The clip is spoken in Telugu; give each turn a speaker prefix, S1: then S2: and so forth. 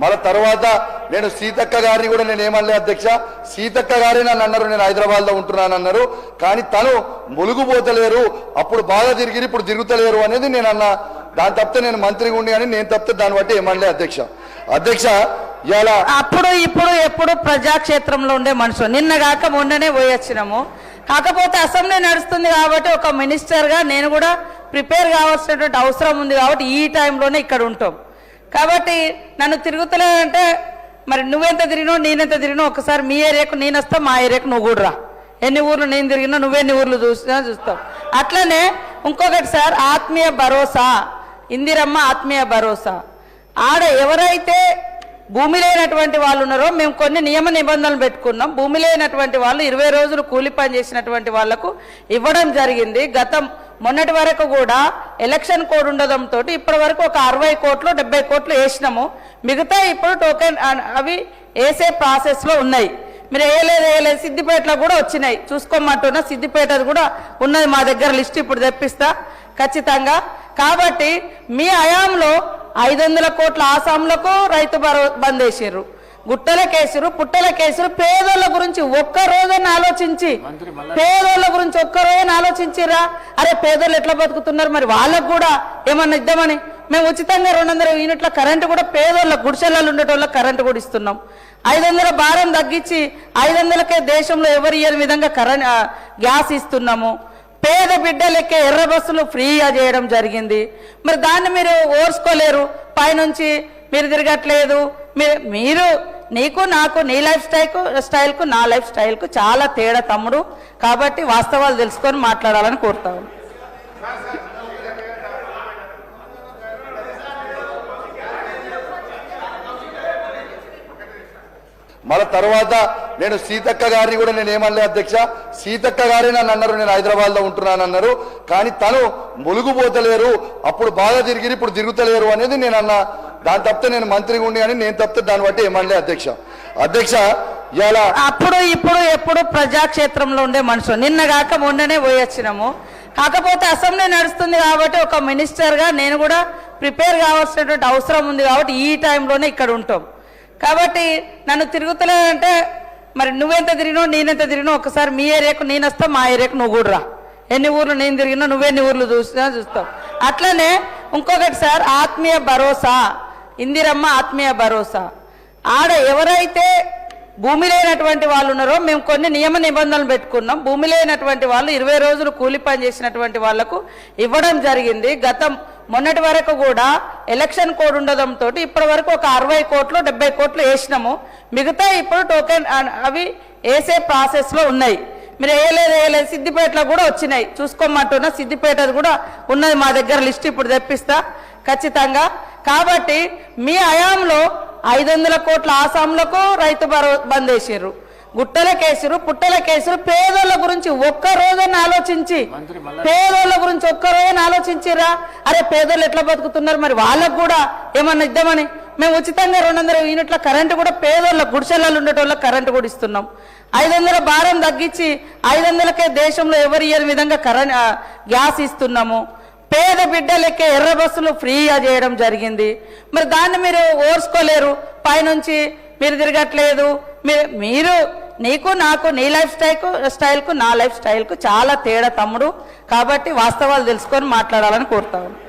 S1: మళ్ళీ తర్వాత నేను సీతక్క గారిని కూడా నేను ఏమనలే అధ్యక్ష. సీతక్క గారే నన్ను అన్నారు నేను హైదరాబాద్లో ఉంటున్నానన్నారు. కానీ తను ములుగుపోతలేరు అప్పుడు బాగా తిరిగి ఇప్పుడు తిరుగుతలేరు అనేది నేను అన్నా. దాని తప్పితే నేను మంత్రిగా ఉండి కానీ నేను తప్పితే దాన్ని బట్టి ఏమనలే అధ్యక్ష. అధ్యక్ష ఇలా
S2: అప్పుడు ఇప్పుడు ఎప్పుడు ప్రజాక్షేత్రంలో ఉండే మనుషులు. నిన్న కాక మొన్ననే పోయొచ్చినాము. కాకపోతే అసెంబ్లీ నడుస్తుంది కాబట్టి ఒక మినిస్టర్గా నేను కూడా ప్రిపేర్ కావాల్సినటువంటి అవసరం ఉంది కాబట్టి ఈ టైంలోనే ఇక్కడ ఉంటాం. కాబట్టి నన్ను తిరుగుతలేదంటే మరి నువ్వెంత తిరిగినావు నేనెంత తిరిగినావు ఒకసారి మీ ఏరియాకు నేను వస్తా మా ఏరియాకు నువ్వు కూడా రా. ఎన్ని ఊర్లు నేను తిరిగినా నువ్వెన్ని ఊర్లు చూసినా చూస్తావు. అట్లనే ఇంకొకటి సార్ ఆత్మీయ భరోసా. ఇందిరమ్మ ఆత్మీయ భరోసా. ఆడ ఎవరైతే భూమి లేనటువంటి వాళ్ళు ఉన్నారో మేము కొన్ని నియమ నిబంధనలు పెట్టుకున్నాం. భూమి లేనటువంటి వాళ్ళు ఇరవై రోజులు కూలి పని చేసినటువంటి వాళ్ళకు ఇవ్వడం జరిగింది. గతం మొన్నటి వరకు కూడా ఎలక్షన్ కోడ్ ఉండడంతో ఇప్పటి వరకు ఒక అరవై కోట్లు డెబ్బై కోట్లు వేసినాము. మిగతా ఇప్పుడు టోకెన్ అవి వేసే ప్రాసెస్లో ఉన్నాయి. మీరు వేయలేదు వేయలేదు సిద్దిపేటలో కూడా వచ్చినాయి. చూసుకోమంటున్నా సిద్దిపేట కూడా ఉన్నది మా దగ్గర లిస్ట్ ఇప్పుడు తెప్పిస్తా. ఖచ్చితంగా. కాబట్టి మీ హయాంలో ఐదు వందల కోట్ల ఆసాంలకు రైతు బరో బంద్ వేసారు గుట్టల కేసులు పుట్టల కేసులు పేదోళ్ళ గురించి ఒక్క రోజున ఆలోచించి పేదోళ్ళ గురించి ఒక్క రోజున ఆలోచించిరా? అరే పేదోళ్ళు ఎట్లా బతుకుతున్నారు మరి? వాళ్ళకు కూడా ఏమన్నా ఇద్దామని? మేము ఉచితంగా రెండు వందల యూనిట్ల కరెంటు కూడా పేదోళ్ళ గుడిసెలలో ఉండేటోళ్ళకి కరెంటు కూడా ఇస్తున్నాం. ఐదు వందల భారం తగ్గించి ఐదు వందలకే దేశంలో ఎవరు ఇయ్యని విధంగా కరెంట్ గ్యాస్ ఇస్తున్నాము. పేద బిడ్డలకే ఎర్ర బస్సులు ఫ్రీగా చేయడం జరిగింది. మరి దాన్ని మీరు ఓర్చుకోలేరు. పైనుంచి మీరు తిరగట్లేదు. మీరు నీకు నాకు నీ లైఫ్ స్టైల్కు స్టైల్కు నా లైఫ్ స్టైల్కు చాలా తేడా తమ్ముడు. కాబట్టి వాస్తవాలు తెలుసుకొని మాట్లాడాలని కోరుతాను.
S1: మళ్ళీ తర్వాత నేను సీతక్క గారిని కూడా నేను ఏమనలే అధ్యక్ష. సీతక్క గారే నన్ను అన్నారు నేను హైదరాబాద్లో ఉంటున్నానన్నారు ఉంటున్నాను అన్నారు. కానీ తను ములుగుపోతలేరు అప్పుడు బాగా తిరిగి ఇప్పుడు తిరుగుతలేరు అనేది నేను అన్నా. దాని తప్పితే నేను మంత్రిగా ఉండి కానీ నేను తప్పితే దాన్ని బట్టి ఎమ్మెల్యే అధ్యక్ష. అధ్యక్ష ఇలా
S2: అప్పుడు ఇప్పుడు ఎప్పుడు ప్రజాక్షేత్రంలో ఉండే మనుషులు. నిన్న కాక మొన్ననే పోయి వచ్చినాము. కాకపోతే అసెంబ్లీ నడుస్తుంది కాబట్టి ఒక మినిస్టర్గా నేను కూడా ప్రిపేర్ కావాల్సినటువంటి అవసరం ఉంది కాబట్టి ఈ టైంలోనే ఇక్కడ ఉంటాం. కాబట్టి నన్ను తిరుగుతలేదంటే మరి నువ్వెంత తిరిగినావు నేనెంత తిరిగినావు ఒకసారి మీ ఏరియాకు నేను వస్తా మా ఏరియాకు నువ్వు కూడా రా. ఎన్ని ఊర్లు నేను తిరిగినా నువ్వెన్ని ఊర్లు చూసినా చూస్తావు. అట్లనే ఇంకొకటి సార్ ఆత్మీయ భరోసా. ఇందిరమ్మ ఆత్మీయ భరోసా. ఆడ ఎవరైతే భూమి లేనటువంటి వాళ్ళు ఉన్నారో మేము కొన్ని నియమ నిబంధనలు పెట్టుకున్నాం. భూమి లేనటువంటి వాళ్ళు ఇరవై రోజులు కూలి పని చేసినటువంటి వాళ్ళకు ఇవ్వడం జరిగింది. గతం మొన్నటి వరకు కూడా ఎలక్షన్ కోడ్ ఉండడంతో ఇప్పటి వరకు ఒక అరవై కోట్లు డెబ్బై కోట్లు వేసినాము. మిగతా ఇప్పుడు టోకెన్ అవి వేసే ప్రాసెస్లో ఉన్నాయి. మీరు వేయలేదు వేయలేదు. సిద్దిపేటలో కూడా వచ్చినాయి. చూసుకోమంటున్నా. సిద్దిపేట కూడా ఉన్నది మా దగ్గర లిస్ట్ ఇప్పుడు తెప్పిస్తా. ఖచ్చితంగా. కాబట్టి మీ హయాంలో ఐదు వందల కోట్ల ఆసాంలకు రైతు భరో బంద్ వేసారు గుట్టల కేసులు పుట్టల కేసులు పేదోళ్ళ గురించి ఒక్క రోజున ఆలోచించి పేదోళ్ళ గురించి ఒక్క రోజున ఆలోచించిరా అరే పేదోళ్ళు ఎట్లా బతుకుతున్నారు మరి? వాళ్ళకు కూడా ఏమన్నా ఇద్దామని? మేము ఉచితంగా రెండు వందల యూనిట్ల కరెంటు కూడా పేదోళ్ళ గుడిసెలలో ఉండేటోళ్ళకి కరెంటు కూడా ఇస్తున్నాం. ఐదు వందల భారం తగ్గించి ఐదు వందలకే దేశంలో ఎవరు ఇయ్యని విధంగా కరెంట్ గ్యాస్ ఇస్తున్నాము. పేద బిడ్డలకే ఎర్ర బస్సులు ఫ్రీగా చేయడం జరిగింది. మరి దాన్ని మీరు ఓర్చుకోలేరు. పైనుంచి మీరు తిరగట్లేదు. మీరు మీరు నీకు నాకు నీ లైఫ్ స్టైల్కు స్టైల్కు నా లైఫ్ స్టైల్కు చాలా తేడా తమ్ముడు. కాబట్టి వాస్తవాలు తెలుసుకొని మాట్లాడాలని కోరుతాను